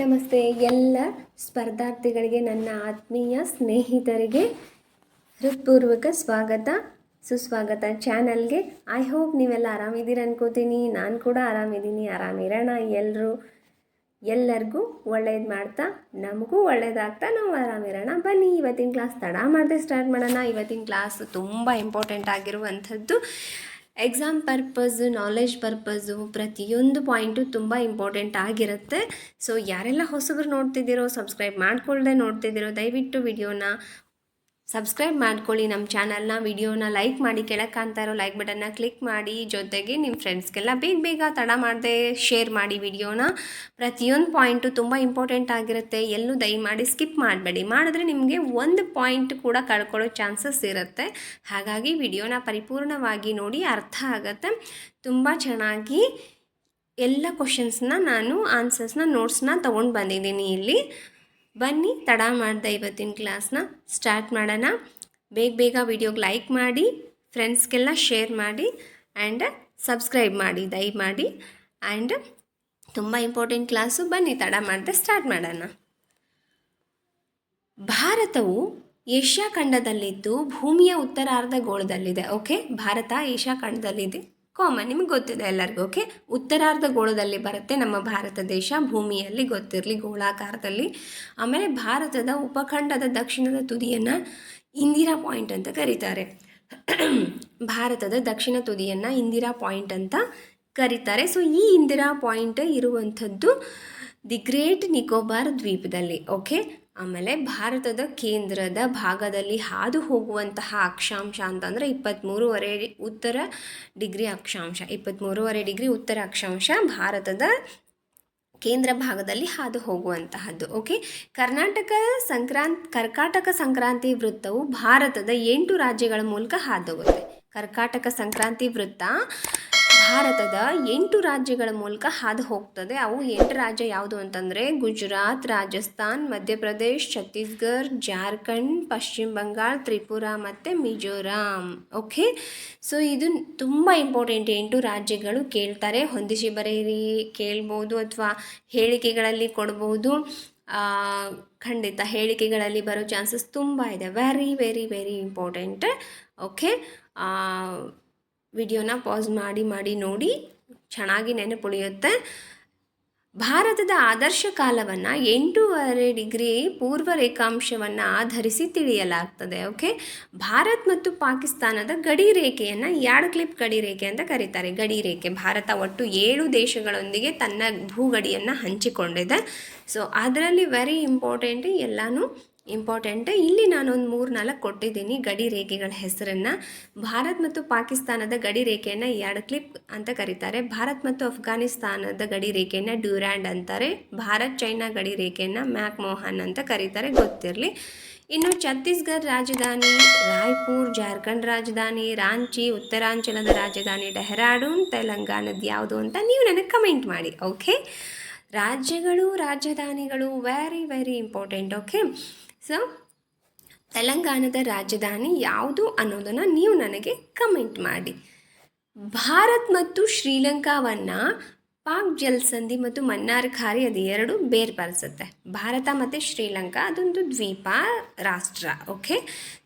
ನಮಸ್ತೆ. ಎಲ್ಲ ಸ್ಪರ್ಧಾರ್ಥಿಗಳಿಗೆ, ನನ್ನ ಆತ್ಮೀಯ ಸ್ನೇಹಿತರಿಗೆ ಹೃತ್ಪೂರ್ವಕ ಸ್ವಾಗತ, ಸುಸ್ವಾಗತ ಚಾನಲ್ಗೆ. ಐ ಹೋಪ್ ನೀವೆಲ್ಲ ಆರಾಮಿದ್ದೀರ ಅನ್ಕೋತೀನಿ. ನಾನು ಕೂಡ ಆರಾಮಿದ್ದೀನಿ. ಆರಾಮಿರೋಣ ಎಲ್ಲರೂ ಎಲ್ಲರಿಗೂ ಒಳ್ಳೇದು ಮಾಡ್ತಾ, ನಮಗೂ ಒಳ್ಳೇದಾಗ್ತಾ, ನಾವು ಆರಾಮಿರೋಣ. ಬನ್ನಿ, ಇವತ್ತಿನ ಕ್ಲಾಸ್ ತಡ ಮಾಡದೆ ಸ್ಟಾರ್ಟ್ ಮಾಡೋಣ. ಇವತ್ತಿನ ಕ್ಲಾಸ್ ತುಂಬ ಇಂಪಾರ್ಟೆಂಟ್ ಆಗಿರುವಂಥದ್ದು ಎಕ್ಸಾಮ್ ಪರ್ಪಸ್ಸು ನಾಲೆಜ್ ಪರ್ಪಸ್ಸು ಪ್ರತಿಯೊಂದು ಪಾಯಿಂಟು ತುಂಬ ಇಂಪಾರ್ಟೆಂಟ್ ಆಗಿರುತ್ತೆ. ಸೊ ಯಾರೆಲ್ಲ ಹೊಸಬ್ರು ನೋಡ್ತಿದ್ದೀರೋ ಸಬ್ಸ್ಕ್ರೈಬ್ ಮಾಡ್ಕೊಳ್ಳದೆ ನೋಡ್ತಿದ್ದೀರೋ, ದಯವಿಟ್ಟು ವಿಡಿಯೋನ ಸಬ್ಸ್ಕ್ರೈಬ್ ಮಾಡ್ಕೊಳ್ಳಿ ನಮ್ಮ ಚಾನಲ್ನ ವಿಡಿಯೋನ ಲೈಕ್ ಮಾಡಿ ಕೆಳಕ್ಕೆ ಕಾಣ್ತಾ ಇರೋ ಲೈಕ್ ಬಟನ್ನ ಕ್ಲಿಕ್ ಮಾಡಿ, ಜೊತೆಗೆ ನಿಮ್ಮ ಫ್ರೆಂಡ್ಸ್ಗೆಲ್ಲ ಬೇಗ ಬೇಗ ತಡ ಮಾಡದೆ ಶೇರ್ ಮಾಡಿ ವಿಡಿಯೋನ ಪ್ರತಿಯೊಂದು ಪಾಯಿಂಟು ತುಂಬ ಇಂಪಾರ್ಟೆಂಟ್ ಆಗಿರುತ್ತೆ, ಎಲ್ಲೂ ದಯಮಾಡಿ ಸ್ಕಿಪ್ ಮಾಡಬೇಡಿ. ಮಾಡಿದ್ರೆ ನಿಮಗೆ ಒಂದು ಪಾಯಿಂಟ್ ಕೂಡ ಕಳ್ಕೊಳ್ಳೋ ಚಾನ್ಸಸ್ ಇರುತ್ತೆ. ಹಾಗಾಗಿ ವಿಡಿಯೋನ ಪರಿಪೂರ್ಣವಾಗಿ ನೋಡಿ ಅರ್ಥ ಆಗುತ್ತೆ. ತುಂಬ ಚೆನ್ನಾಗಿ ಎಲ್ಲ ಕ್ವಶನ್ಸ್ನ ನಾನು ಆನ್ಸರ್ಸ್ನ ನೋಟ್ಸ್ನ ತೊಗೊಂಡು ಬಂದಿದ್ದೀನಿ ಇಲ್ಲಿ. ಬನ್ನಿ, ತಡ ಮಾಡ್ದೆ ಇವತ್ತಿನ ಕ್ಲಾಸ್ನ ಸ್ಟಾರ್ಟ್ ಮಾಡೋಣ. ಬೇಗ ಬೇಗ ವಿಡಿಯೋಗೆ ಲೈಕ್ ಮಾಡಿ ಫ್ರೆಂಡ್ಸ್ಗೆಲ್ಲ ಶೇರ್ ಮಾಡಿ ಆ್ಯಂಡ್ ಸಬ್ಸ್ಕ್ರೈಬ್ ಮಾಡಿ, ದಯಮಾಡಿ. ಆ್ಯಂಡ್ ತುಂಬ ಇಂಪಾರ್ಟೆಂಟ್ ಕ್ಲಾಸು ಬನ್ನಿ, ತಡ ಮಾಡದೆ ಸ್ಟಾರ್ಟ್ ಮಾಡೋಣ. ಭಾರತವು ಏಷ್ಯಾ ಖಂಡದಲ್ಲಿದ್ದು ಭೂಮಿಯ ಉತ್ತರಾರ್ಧ ಗೋಳದಲ್ಲಿದೆ ಓಕೆ ಭಾರತ ಏಷ್ಯಾ ಖಂಡದಲ್ಲಿದೆ. ಕಾಮನ್ ನಿಮ್ಗೆ ಗೊತ್ತಿದೆ ಎಲ್ಲರಿಗೂ ಓಕೆ ಉತ್ತರಾರ್ಧ ಗೋಳದಲ್ಲಿ ಬರುತ್ತೆ ನಮ್ಮ ಭಾರತ ದೇಶ, ಭೂಮಿಯಲ್ಲಿ ಗೊತ್ತಿರಲಿ, ಗೋಳಾಕಾರದಲ್ಲಿ. ಆಮೇಲೆ ಭಾರತದ ಉಪಖಂಡದ ದಕ್ಷಿಣದ ತುದಿಯನ್ನು ಇಂದಿರಾ ಪಾಯಿಂಟ್ ಅಂತ ಕರೀತಾರೆ. ಭಾರತದ ದಕ್ಷಿಣ ತುದಿಯನ್ನು ಇಂದಿರಾ ಪಾಯಿಂಟ್ ಅಂತ ಕರೀತಾರೆ. ಸೊ ಈ ಇಂದಿರಾ ಪಾಯಿಂಟ್ ಇರುವಂಥದ್ದು ದಿ ಗ್ರೇಟ್ ನಿಕೋಬಾರ್ ದ್ವೀಪದಲ್ಲಿ ಓಕೆ ಆಮೇಲೆ ಭಾರತದ ಕೇಂದ್ರದ ಭಾಗದಲ್ಲಿ ಹಾದು ಹೋಗುವಂತಹ ಅಕ್ಷಾಂಶ ಅಂತಂದರೆ ಇಪ್ಪತ್ತ್ಮೂರುವರೆ ಉತ್ತರ ಡಿಗ್ರಿ ಅಕ್ಷಾಂಶ. ಇಪ್ಪತ್ತ್ಮೂರುವರೆ ಡಿಗ್ರಿ ಉತ್ತರ ಅಕ್ಷಾಂಶ ಭಾರತದ ಕೇಂದ್ರ ಭಾಗದಲ್ಲಿ ಹಾದು ಹೋಗುವಂತಹದ್ದು. ಓಕೆ ಕರ್ನಾಟಕ ಸಂಕ್ರಾಂತ್, ಕರ್ಕಾಟಕ ಸಂಕ್ರಾಂತಿ ವೃತ್ತವು ಭಾರತದ ಎಂಟು ರಾಜ್ಯಗಳ ಮೂಲಕ ಹಾದು ಹೋಗುತ್ತೆ. ಕರ್ಕಾಟಕ ಸಂಕ್ರಾಂತಿ ವೃತ್ತ ಭಾರತದ ಎಂಟು ರಾಜ್ಯಗಳ ಮೂಲಕ ಹಾದು ಹೋಗ್ತದೆ ಅವು ಎಂಟು ರಾಜ್ಯ ಯಾವುದು ಅಂತಂದರೆ ಗುಜರಾತ್, ರಾಜಸ್ಥಾನ್, ಮಧ್ಯಪ್ರದೇಶ್, ಛತ್ತೀಸ್ಗಢ್, ಜಾರ್ಖಂಡ್, ಪಶ್ಚಿಮ ಬಂಗಾಳ, ತ್ರಿಪುರ ಮತ್ತು ಮಿಜೋರಾಂ. ಓಕೆ ಸೊ ಇದು ತುಂಬ ಇಂಪಾರ್ಟೆಂಟ್ ಎಂಟು ರಾಜ್ಯಗಳು ಕೇಳ್ತಾರೆ. ಹೊಂದಿಸಿ ಬರೆಯಿರಿ, ಕೇಳ್ಬೋದು ಅಥವಾ ಹೇಳಿಕೆಗಳಲ್ಲಿ ಕೊಡ್ಬೋದು. ಖಂಡಿತ ಹೇಳಿಕೆಗಳಲ್ಲಿ ಬರೋ ಚಾನ್ಸಸ್ ತುಂಬ ಇದೆ. Very very very important okay ವಿಡಿಯೋನ ಪಾಸ್ ಮಾಡಿ ಮಾಡಿ, ನೋಡಿ ಚೆನ್ನಾಗಿ ನೆನಪುಳಿಯುತ್ತೆ. ಭಾರತದ ಆದರ್ಶ ಕಾಲವನ್ನು ಎಂಟೂವರೆ ಡಿಗ್ರಿ ಪೂರ್ವ ರೇಖಾಂಶವನ್ನು ಆಧರಿಸಿ ತಿಳಿಯಲಾಗ್ತದೆ ಓಕೆ ಭಾರತ್ ಮತ್ತು ಪಾಕಿಸ್ತಾನದ ಗಡಿ ರೇಖೆಯನ್ನು ಎರಡು ಕ್ಲಿಪ್ ಗಡಿ ರೇಖೆ ಅಂತ ಕರೀತಾರೆ. ಗಡಿ ರೇಖೆ, ಭಾರತ ಒಟ್ಟು ಏಳು ದೇಶಗಳೊಂದಿಗೆ ತನ್ನ ಭೂಗಡಿಯನ್ನು ಹಂಚಿಕೊಂಡಿದೆ. ಸೊ ಅದರಲ್ಲಿ ವೆರಿ ಇಂಪಾರ್ಟೆಂಟ್ ಎಲ್ಲನೂ ಇಂಪಾರ್ಟೆಂಟ್ ಇಲ್ಲಿ ನಾನೊಂದು ಮೂರು ನಾಲ್ಕು ಕೊಟ್ಟಿದ್ದೀನಿ ಗಡಿ ರೇಖೆಗಳ ಹೆಸರನ್ನು. ಭಾರತ್ ಮತ್ತು ಪಾಕಿಸ್ತಾನದ ಗಡಿ ರೇಖೆಯನ್ನು ಎರಡು ಕ್ಲಿಪ್ ಅಂತ ಕರೀತಾರೆ. ಭಾರತ್ ಮತ್ತು ಅಫ್ಘಾನಿಸ್ತಾನದ ಗಡಿ ರೇಖೆಯನ್ನು ಡ್ಯೂರ್ಯಾಂಡ್ ಅಂತಾರೆ. ಭಾರತ್ ಚೈನಾ ಗಡಿ ರೇಖೆಯನ್ನು ಮ್ಯಾಕ್ ಮೋಹನ್ ಅಂತ ಕರೀತಾರೆ. ಗೊತ್ತಿರಲಿ. ಇನ್ನು ಛತ್ತೀಸ್ಗಢ ರಾಜಧಾನಿ, ರಾಯ್ಪುರ್, ಜಾರ್ಖಂಡ್ ರಾಜಧಾನಿ, ರಾಂಚಿ, ಉತ್ತರಾಂಚಲದ ರಾಜಧಾನಿ ಡೆಹ್ರಾಡೂನ್, ತೆಲಂಗಾಣದ ಯಾವುದು ಅಂತ ನೀವು ನನಗೆ ಕಮೆಂಟ್ ಮಾಡಿ ಓಕೆ ರಾಜ್ಯಗಳು, ರಾಜಧಾನಿಗಳು very very important okay so ತೆಲಂಗಾಣದ ರಾಜಧಾನಿ ಯಾವುದು ಅನ್ನೋದನ್ನು ನೀವು ನನಗೆ ಕಮೆಂಟ್ ಮಾಡಿ. ಭಾರತ್ ಮತ್ತು ಶ್ರೀಲಂಕಾವನ್ನು ಪಾಕ್ ಜಲ್ಸಂಧಿ ಮತ್ತು ಮನ್ನಾರ್ ಖಾರಿ ಅದು ಎರಡು ಬೇರ್ಪಡಿಸುತ್ತೆ ಭಾರತ ಮತ್ತು ಶ್ರೀಲಂಕಾ, ಅದೊಂದು ದ್ವೀಪ, ರಾಷ್ಟ್ರ ಓಕೆ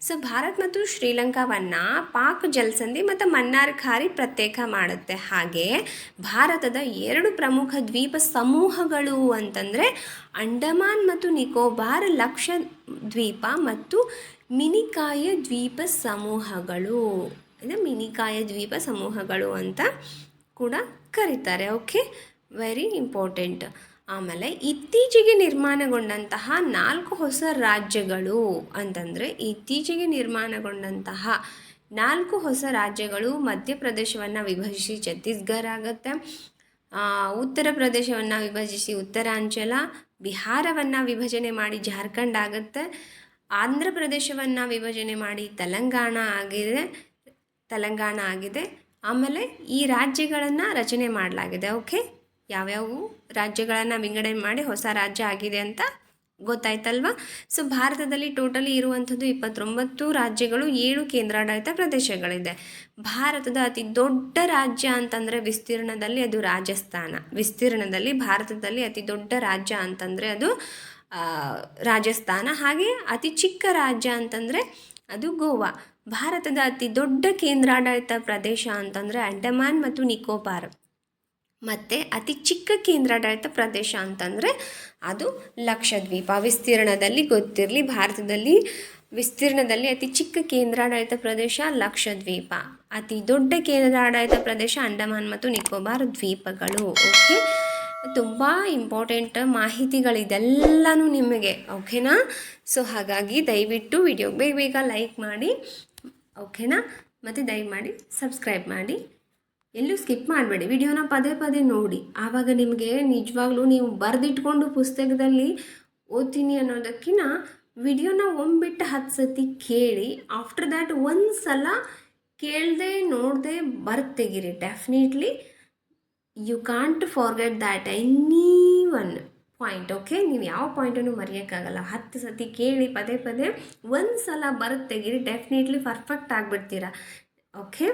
ಸೊ ಭಾರತ್ ಮತ್ತು ಶ್ರೀಲಂಕಾವನ್ನು ಪಾಕ್ ಜಲ್ಸಂಧಿ ಮತ್ತು ಮನ್ನಾರ್ ಖಾರಿ ಪ್ರತ್ಯೇಕ ಮಾಡುತ್ತೆ. ಹಾಗೆ ಭಾರತದ ಎರಡು ಪ್ರಮುಖ ದ್ವೀಪ ಸಮೂಹಗಳು ಅಂತಂದರೆ ಅಂಡಮಾನ್ ಮತ್ತು ನಿಕೋಬಾರ್ ಲಕ್ಷ ದ್ವೀಪ ಮತ್ತು ಮಿನಿಕಾಯ ದ್ವೀಪ ಸಮೂಹಗಳು. ಅಂದರೆ ಮಿನಿಕಾಯ ದ್ವೀಪ ಸಮೂಹಗಳು ಅಂತ ಕೂಡ ಕರೀತಾರೆ. ಓಕೆ ವೆರಿ ಇಂಪಾರ್ಟೆಂಟ್ ಆಮೇಲೆ ಇತ್ತೀಚೆಗೆ ನಿರ್ಮಾಣಗೊಂಡಂತಹ ನಾಲ್ಕು ಹೊಸ ರಾಜ್ಯಗಳು ಅಂತಂದರೆ ಇತ್ತೀಚೆಗೆ ನಿರ್ಮಾಣಗೊಂಡಂತಹ ನಾಲ್ಕು ಹೊಸ ರಾಜ್ಯಗಳು ಮಧ್ಯಪ್ರದೇಶವನ್ನು ವಿಭಜಿಸಿ ಛತ್ತೀಸ್ಗಢ ಆಗುತ್ತೆ. ಉತ್ತರ ಪ್ರದೇಶವನ್ನು ವಿಭಜಿಸಿ ಉತ್ತರಾಂಚಲ, ಬಿಹಾರವನ್ನು ವಿಭಜನೆ ಮಾಡಿ ಜಾರ್ಖಂಡ್ ಆಗುತ್ತೆ. ಆಂಧ್ರ ಪ್ರದೇಶವನ್ನು ವಿಭಜನೆ ಮಾಡಿ ತೆಲಂಗಾಣ ಆಗಿದೆ. ತೆಲಂಗಾಣ ಆಗಿದೆ. ಆಮೇಲೆ ಈ ರಾಜ್ಯಗಳನ್ನು ರಚನೆ ಮಾಡಲಾಗಿದೆ ಓಕೆ ಯಾವ್ಯಾವ ರಾಜ್ಯಗಳನ್ನು ವಿಂಗಡಣೆ ಮಾಡಿ ಹೊಸ ರಾಜ್ಯ ಆಗಿದೆ ಅಂತ ಗೊತ್ತಾಯ್ತಲ್ವಾ? ಸೊ ಭಾರತದಲ್ಲಿ ಟೋಟಲಿ ಇರುವಂಥದ್ದು ಇಪ್ಪತ್ತೊಂಬತ್ತು ರಾಜ್ಯಗಳು ಏಳು ಕೇಂದ್ರಾಡಳಿತ ಪ್ರದೇಶಗಳಿದೆ. ಭಾರತದ ಅತಿ ದೊಡ್ಡ ರಾಜ್ಯ ಅಂತಂದರೆ ವಿಸ್ತೀರ್ಣದಲ್ಲಿ ಅದು ರಾಜಸ್ಥಾನ. ವಿಸ್ತೀರ್ಣದಲ್ಲಿ ಭಾರತದಲ್ಲಿ ಅತಿ ದೊಡ್ಡ ರಾಜ್ಯ ಅಂತಂದರೆ ಅದು ರಾಜಸ್ಥಾನ. ಹಾಗೆ ಅತಿ ಚಿಕ್ಕ ರಾಜ್ಯ ಅಂತಂದರೆ ಅದು ಗೋವಾ. ಭಾರತದ ಅತಿ ದೊಡ್ಡ ಕೇಂದ್ರಾಡಳಿತ ಪ್ರದೇಶ ಅಂತಂದರೆ ಅಂಡಮಾನ್ ಮತ್ತು ನಿಕೋಬಾರ್. ಮತ್ತು ಅತಿ ಚಿಕ್ಕ ಕೇಂದ್ರಾಡಳಿತ ಪ್ರದೇಶ ಅಂತಂದರೆ ಅದು ಲಕ್ಷದ್ವೀಪ. ವಿಸ್ತೀರ್ಣದಲ್ಲಿ ಗೊತ್ತಿರಲಿ, ಭಾರತದಲ್ಲಿ ವಿಸ್ತೀರ್ಣದಲ್ಲಿ ಅತಿ ಚಿಕ್ಕ ಕೇಂದ್ರಾಡಳಿತ ಪ್ರದೇಶ ಲಕ್ಷದ್ವೀಪ. ಅತಿ ದೊಡ್ಡ ಕೇಂದ್ರಾಡಳಿತ ಪ್ರದೇಶ ಅಂಡಮಾನ್ ಮತ್ತು ನಿಕೋಬಾರ್ ದ್ವೀಪಗಳು. ಓಕೆ? ತುಂಬ ಇಂಪಾರ್ಟೆಂಟ್ ಮಾಹಿತಿಗಳಿದೆಲ್ಲನೂ ನಿಮಗೆ, ಓಕೆನಾ? ಸೊ ಹಾಗಾಗಿ ದಯವಿಟ್ಟು ವಿಡಿಯೋ ಬೇಗ ಬೇಗ ಲೈಕ್ ಮಾಡಿ. ಓಕೆನಾ? ಮತ್ತು ದಯಮಾಡಿ ಸಬ್ಸ್ಕ್ರೈಬ್ ಮಾಡಿ. ಎಲ್ಲೂ ಸ್ಕಿಪ್ ಮಾಡಬೇಡಿ. ವಿಡಿಯೋನ ಪದೇ ಪದೇ ನೋಡಿ. ಆವಾಗ ನಿಮಗೆ ನಿಜವಾಗ್ಲೂ ನೀವು ಬರೆದಿಟ್ಕೊಂಡು ಪುಸ್ತಕದಲ್ಲಿ ಓದ್ತೀನಿ ಅನ್ನೋದಕ್ಕಿಂತ ವಿಡಿಯೋನ ಒಂಬಿಟ್ಟು ಹತ್ತು ಸತಿ ಕೇಳಿ. ಆಫ್ಟರ್ ದ್ಯಾಟ್ ಒಂದು ಸಲ ಕೇಳದೆ ನೋಡದೆ ಬರ್ದು ತೆಗೀರಿ definitely you can't forget that any one point okay ನೀವು ಯಾವ ಪಾಯಿಂಟನ್ನು ಮರೆಯೋಕ್ಕಾಗಲ್ಲ. ಹತ್ತು ಸತಿ ಕೇಳಿ, ಪದೇ ಪದೇ ಒಂದು ಸಲ ಬರುತ್ತೆ. ತೆಗೀರಿ ಡೆಫಿನೆಟ್ಲಿ ಪರ್ಫೆಕ್ಟ್ ಆಗಿಬಿಡ್ತೀರ? ಓಕೆ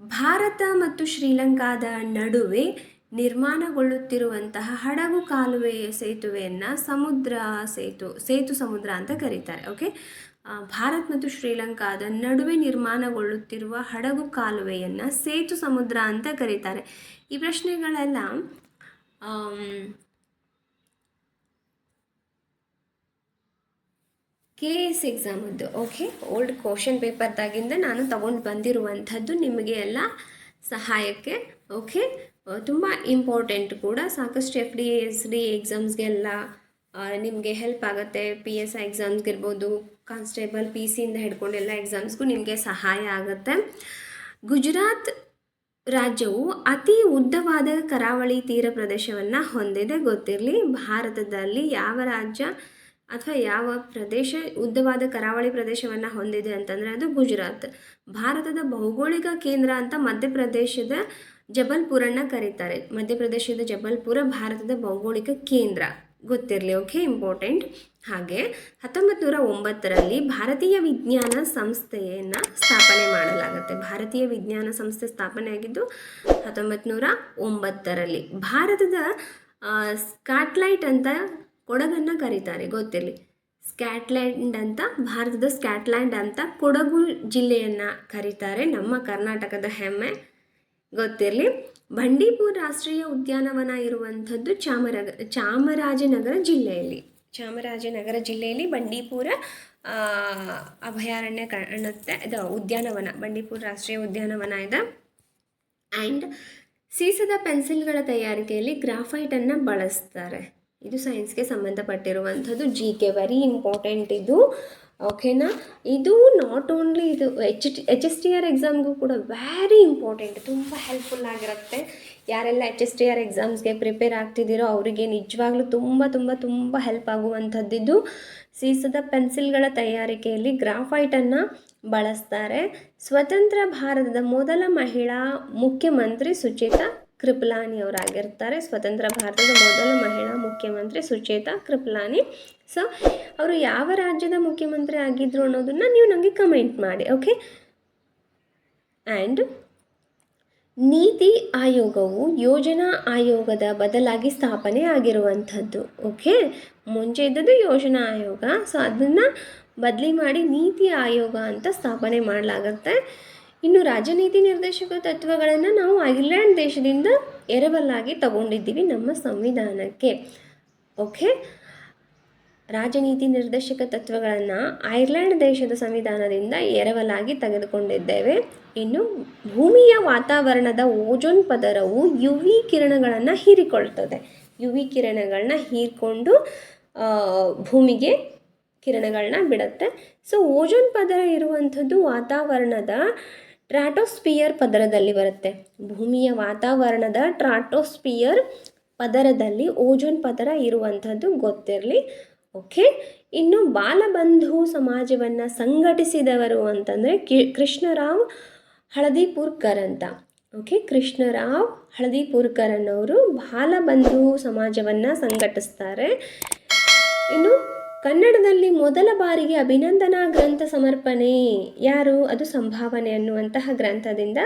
ಭಾರತ ಮತ್ತು ಶ್ರೀಲಂಕಾದ ನಡುವೆ ನಿರ್ಮಾಣಗೊಳ್ಳುತ್ತಿರುವಂತಹ ಹಡಗು ಕಾಲುವೆ ಸೇತುವೆಯನ್ನು ಸಮುದ್ರ ಸೇತು ಸೇತು ಸಮುದ್ರ ಅಂತ ಕರೀತಾರೆ ಓಕೆ ಭಾರತ್ ಮತ್ತು ಶ್ರೀಲಂಕಾದ ನಡುವೆ ನಿರ್ಮಾಣಗೊಳ್ಳುತ್ತಿರುವ ಹಡಗು ಕಾಲುವೆಯನ್ನು ಸೇತು ಸಮುದ್ರ ಅಂತ ಕರೀತಾರೆ. ಈ ಪ್ರಶ್ನೆಗಳೆಲ್ಲ ಕೆ ಎಸ್ ಎಕ್ಸಾಮದ್ದು ಓಕೆ ಓಲ್ಡ್ ಕ್ವಶನ್ ಪೇಪರ್ದಾಗಿಂದ ನಾನು ತಗೊಂಡು ಬಂದಿರುವಂಥದ್ದು ನಿಮಗೆ ಎಲ್ಲ ಸಹಾಯಕ್ಕೆ ಓಕೆ ತುಂಬ ಇಂಪಾರ್ಟೆಂಟ್ ಕೂಡ. ಸಾಕಷ್ಟು ಎಫ್ ಡಿ ಎಸ್ ಡಿ ಎಕ್ಸಾಮ್ಸ್ಗೆಲ್ಲ ನಿಮಗೆ ಹೆಲ್ಪ್ ಆಗುತ್ತೆ. ಪಿ ಎಸ್ ಐ ಎಕ್ಸಾಮ್ಸ್ಗಿರ್ಬೋದು ಕಾನ್ಸ್ಟೇಬಲ್ ಪಿ ಸಿಯಿಂದ ಹಿಡ್ಕೊಂಡು ಎಲ್ಲ ಎಕ್ಸಾಮ್ಸ್ಗೂ ನಿಮಗೆ ಸಹಾಯ ಆಗುತ್ತೆ. ಗುಜರಾತ್ ರಾಜ್ಯವು ಅತಿ ಉದ್ದವಾದ ಕರಾವಳಿ ತೀರ ಪ್ರದೇಶವನ್ನು ಹೊಂದಿದೆ, ಗೊತ್ತಿರಲಿ? ಭಾರತದಲ್ಲಿ ಯಾವ ರಾಜ್ಯ ಅಥವಾ ಯಾವ ಪ್ರದೇಶ, ಉದ್ದವಾದ ಕರಾವಳಿ ಪ್ರದೇಶವನ್ನು ಹೊಂದಿದೆ ಅಂತಂದರೆ ಅದು ಗುಜರಾತ್. ಭಾರತದ ಭೌಗೋಳಿಕ ಕೇಂದ್ರ ಅಂತ ಮಧ್ಯಪ್ರದೇಶದ ಜಬಲ್ಪುರನ್ನ ಕರೀತಾರೆ. ಮಧ್ಯಪ್ರದೇಶದ ಜಬಲ್ಪುರ ಭಾರತದ ಭೌಗೋಳಿಕ ಕೇಂದ್ರ. ಗೊತ್ತಿರಲಿ ಓಕೆ ಇಂಪಾರ್ಟೆಂಟ್ ಹಾಗೆ ಹತ್ತೊಂಬತ್ತು ನೂರ ಒಂಬತ್ತರಲ್ಲಿ ಭಾರತೀಯ ವಿಜ್ಞಾನ ಸಂಸ್ಥೆಯನ್ನು ಸ್ಥಾಪನೆ ಮಾಡಲಾಗುತ್ತೆ. ಭಾರತೀಯ ವಿಜ್ಞಾನ ಸಂಸ್ಥೆ ಸ್ಥಾಪನೆ ಆಗಿದ್ದು ಹತ್ತೊಂಬತ್ತು ನೂರ ಒಂಬತ್ತರಲ್ಲಿ ಭಾರತದ ಸ್ಕಾಟ್ಲೈಟ್ ಅಂತ ಕೊಡಗನ್ನು ಕರೀತಾರೆ, ಗೊತ್ತಿರಲಿ. ಸ್ಕ್ಯಾಟ್ಲ್ಯಾಂಡ್ ಅಂತ, ಭಾರತದ ಸ್ಕ್ಯಾಟ್ಲ್ಯಾಂಡ್ ಅಂತ ಕೊಡಗು ಜಿಲ್ಲೆಯನ್ನು ಕರೀತಾರೆ, ನಮ್ಮ ಕರ್ನಾಟಕದ ಹೆಮ್ಮೆ, ಗೊತ್ತಿರಲಿ. ಬಂಡೀಪುರ ರಾಷ್ಟ್ರೀಯ ಉದ್ಯಾನವನ ಇರುವಂಥದ್ದು ಚಾಮರ ಚಾಮರಾಜನಗರ ಜಿಲ್ಲೆಯಲ್ಲಿ. ಚಾಮರಾಜನಗರ ಜಿಲ್ಲೆಯಲ್ಲಿ ಬಂಡೀಪುರ ಅಭಯಾರಣ್ಯ ಕಾಣುತ್ತೆ, ಇದು ಉದ್ಯಾನವನ, ಬಂಡೀಪುರ ರಾಷ್ಟ್ರೀಯ ಉದ್ಯಾನವನ ಇದೆ. ಆ್ಯಂಡ್ ಸೀಸದ ಪೆನ್ಸಿಲ್ಗಳ ತಯಾರಿಕೆಯಲ್ಲಿ ಗ್ರಾಫೈಟನ್ನು ಬಳಸ್ತಾರೆ. ಇದು ಸೈನ್ಸ್ಗೆ ಸಂಬಂಧಪಟ್ಟಿರುವಂಥದ್ದು ಜಿ ಕೆ ವೆರಿ ಇಂಪಾರ್ಟೆಂಟ್ ಇದು. ಓಕೆನಾ ಇದು ನಾಟ್ ಓನ್ಲಿ ಇದು H H S T R ಎಕ್ಸಾಮ್ಗೂ ಕೂಡ ವೆರಿ ಇಂಪಾರ್ಟೆಂಟ್ ತುಂಬ ಹೆಲ್ಪ್ಫುಲ್ ಆಗಿರುತ್ತೆ. ಯಾರೆಲ್ಲ ಎಚ್ ಎಸ್ ಟಿ ಆರ್ ಎಕ್ಸಾಮ್ಸ್ಗೆ ಪ್ರಿಪೇರ್ ಆಗ್ತಿದ್ದೀರೋ ಅವರಿಗೆ ನಿಜವಾಗ್ಲೂ ತುಂಬ ತುಂಬ ತುಂಬ ಹೆಲ್ಪ್ ಆಗುವಂಥದ್ದಿದ್ದು ಸೀಸದ ಪೆನ್ಸಿಲ್ಗಳ ತಯಾರಿಕೆಯಲ್ಲಿ ಗ್ರಾಫೈಟನ್ನು ಬಳಸ್ತಾರೆ. ಸ್ವತಂತ್ರ ಭಾರತದ ಮೊದಲ ಮಹಿಳಾ ಮುಖ್ಯಮಂತ್ರಿ ಸುಚೇತಾ ಕೃಪಲಾನಿ ಅವರಾಗಿರ್ತಾರೆ. ಸ್ವತಂತ್ರ ಭಾರತದ ಮೊದಲ ಮಹಿಳಾ ಮುಖ್ಯಮಂತ್ರಿ ಸುಚೇತಾ ಕೃಪಲಾನಿ. ಸೊ ಅವರು ಯಾವ ರಾಜ್ಯದ ಮುಖ್ಯಮಂತ್ರಿ ಆಗಿದ್ರು ಅನ್ನೋದನ್ನು ನೀವು ನನಗೆ ಕಮೆಂಟ್ ಮಾಡಿ ಓಕೆ ಆ್ಯಂಡ್ ನೀತಿ ಆಯೋಗವು ಯೋಜನಾ ಆಯೋಗದ ಬದಲಾಗಿ ಸ್ಥಾಪನೆ ಆಗಿರುವಂಥದ್ದು ಓಕೆ ಮುಂಚೆ ಇದ್ದದ್ದು ಯೋಜನಾ ಆಯೋಗ. ಸೊ ಅದನ್ನು ಬದಲಿ ಮಾಡಿ ನೀತಿ ಆಯೋಗ ಅಂತ ಸ್ಥಾಪನೆ ಮಾಡಲಾಗುತ್ತೆ. ಇನ್ನು ರಾಜನೀತಿ ನಿರ್ದೇಶಕ ತತ್ವಗಳನ್ನು ನಾವು ಐರ್ಲೆಂಡ್ ದೇಶದಿಂದ ಎರವಲಾಗಿ ತಗೊಂಡಿದ್ದೀವಿ ನಮ್ಮ ಸಂವಿಧಾನಕ್ಕೆ. ಓಕೆ ರಾಜನೀತಿ ನಿರ್ದೇಶಕ ತತ್ವಗಳನ್ನು ಐರ್ಲೆಂಡ್ ದೇಶದ ಸಂವಿಧಾನದಿಂದ ಎರವಲಾಗಿ ತೆಗೆದುಕೊಂಡಿದ್ದೇವೆ. ಇನ್ನು ಭೂಮಿಯ ವಾತಾವರಣದ ಓಜೋನ್ ಪದರವು ಯು ವಿ ಕಿರಣಗಳನ್ನು ಹೀರಿಕೊಳ್ತದೆ. ಯು ವಿ ಕಿರಣಗಳನ್ನ ಹೀರಿಕೊಂಡು ಭೂಮಿಗೆ ಕಿರಣಗಳನ್ನ ಬಿಡುತ್ತೆ. ಸೊ ಓಜೋನ್ ಪದರ ಇರುವಂಥದ್ದು ವಾತಾವರಣದ ಟ್ರಾಟೋಸ್ಪಿಯರ್ ಪದರದಲ್ಲಿ ಬರುತ್ತೆ. ಭೂಮಿಯ ವಾತಾವರಣದ ಟ್ರಾಟೋಸ್ಪಿಯರ್ ಪದರದಲ್ಲಿ ಓಜೋನ್ ಪದರ ಇರುವಂಥದ್ದು ಗೊತ್ತಿರಲಿ. ಓಕೆ? ಇನ್ನು ಬಾಲಬಂಧು ಸಮಾಜವನ್ನು ಸಂಘಟಿಸಿದವರು ಅಂತಂದರೆ ಕಿ, ಕೃಷ್ಣರಾವ್ ಹಳದಿಪುರ್ಕರ್ ಅಂತ. ಓಕೆ? ಕೃಷ್ಣರಾವ್ ಹಳದಿಪುರ್ಕರ್ ಅನ್ನೋರು ಬಾಲಬಂಧು ಸಮಾಜವನ್ನು ಸಂಘಟಿಸ್ತಾರೆ. ಇನ್ನು ಕನ್ನಡದಲ್ಲಿ ಮೊದಲ ಬಾರಿಗೆ ಅಭಿನಂದನಾ ಗ್ರಂಥ ಸಮರ್ಪಣೆ. ಯಾರು? ಅದು ಸಂಭಾವನೆ ಅನ್ನುವಂತಹ ಗ್ರಂಥದಿಂದ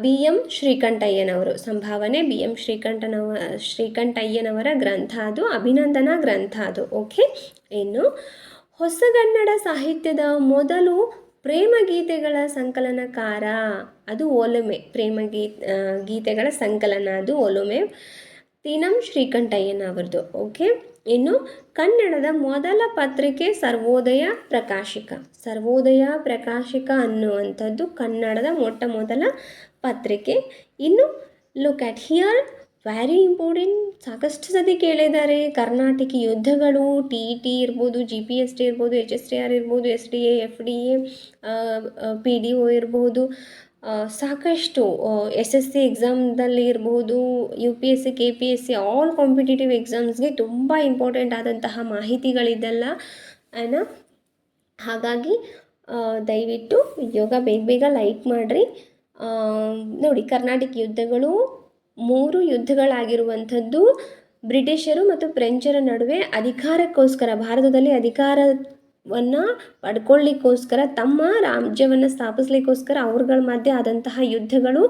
ಬಿ ಎಂ ಶ್ರೀಕಂಠಯ್ಯನವರು. ಸಂಭಾವನೆ, ಬಿ ಎಂ ಶ್ರೀಕಂಠನವ, ಶ್ರೀಕಂಠಯ್ಯನವರ ಗ್ರಂಥ ಅದು, ಅಭಿನಂದನಾ ಗ್ರಂಥ ಅದು. ಓಕೆ? ಇನ್ನು, ಹೊಸಗನ್ನಡ ಸಾಹಿತ್ಯದ ಮೊದಲು ಪ್ರೇಮಗೀತೆಗಳ ಸಂಕಲನಕಾರ. ಅದು ಒಲುಮೆ. ಪ್ರೇಮ ಗೀತೆಗಳ ಸಂಕಲನ ಅದು ಒಲುಮೆ. ತೀನಂ ಶ್ರೀಕಂಠಯ್ಯನವರದು. ಓಕೆ? ಇನ್ನು ಕನ್ನಡದ ಮೊದಲ ಪತ್ರಿಕೆ ಸರ್ವೋದಯ ಪ್ರಕಾಶಿಕ. ಸರ್ವೋದಯ ಪ್ರಕಾಶಿಕ ಅನ್ನುವಂಥದ್ದು ಕನ್ನಡದ ಮೊಟ್ಟ ಮೊದಲ ಪತ್ರಿಕೆ. ಇನ್ನು look at here very important ಸಾಕಷ್ಟು ಸತಿ ಕೇಳಿದ್ದಾರೆ. ಕರ್ನಾಟಕ ಯುದ್ಧಗಳು ಟಿ ಇ ಟಿ ಇರ್ಬೋದು ಜಿ ಪಿ ಎಸ್ ಟಿ ಇರ್ಬೋದು ಎಚ್ ಎಸ್ ಟಿ ಆರ್ ಇರ್ಬೋದು S D A F D A P D O ಇರ್ಬೋದು. ಸಾಕಷ್ಟು ಎಸ್ ಎಸ್ ಸಿ ಎಕ್ಸಾಮ್ದಲ್ಲಿ ಇರಬಹುದು U P S C K P S C all competitive ಎಕ್ಸಾಮ್ಸ್ಗೆ ತುಂಬ important ಆದಂತಹ ಮಾಹಿತಿಗಳಿದೆಲ್ಲ. ಏನ ಹಾಗಾಗಿ ದಯವಿಟ್ಟು ಯೋಗ ಬೇಗ ಬೇಗ ಲೈಕ್ ಮಾಡಿರಿ. ನೋಡಿ, ಕರ್ನಾಟಕ ಯುದ್ಧಗಳು ಮೂರು ಯುದ್ಧಗಳಾಗಿರುವಂಥದ್ದು, ಬ್ರಿಟಿಷರು ಮತ್ತು ಫ್ರೆಂಚರ ನಡುವೆ ಅಧಿಕಾರಕ್ಕೋಸ್ಕರ, ಭಾರತದಲ್ಲಿ ಅಧಿಕಾರವನ್ನು ಪಡ್ಕೊಳ್ಳಿಕ್ಕೋಸ್ಕರ, ತಮ್ಮ ರಾಜ್ಯವನ್ನು ಸ್ಥಾಪಿಸ್ಲಿಕ್ಕೋಸ್ಕರ ಅವ್ರಗಳ ಮಧ್ಯೆ ಆದಂತಹ ಯುದ್ಧಗಳು.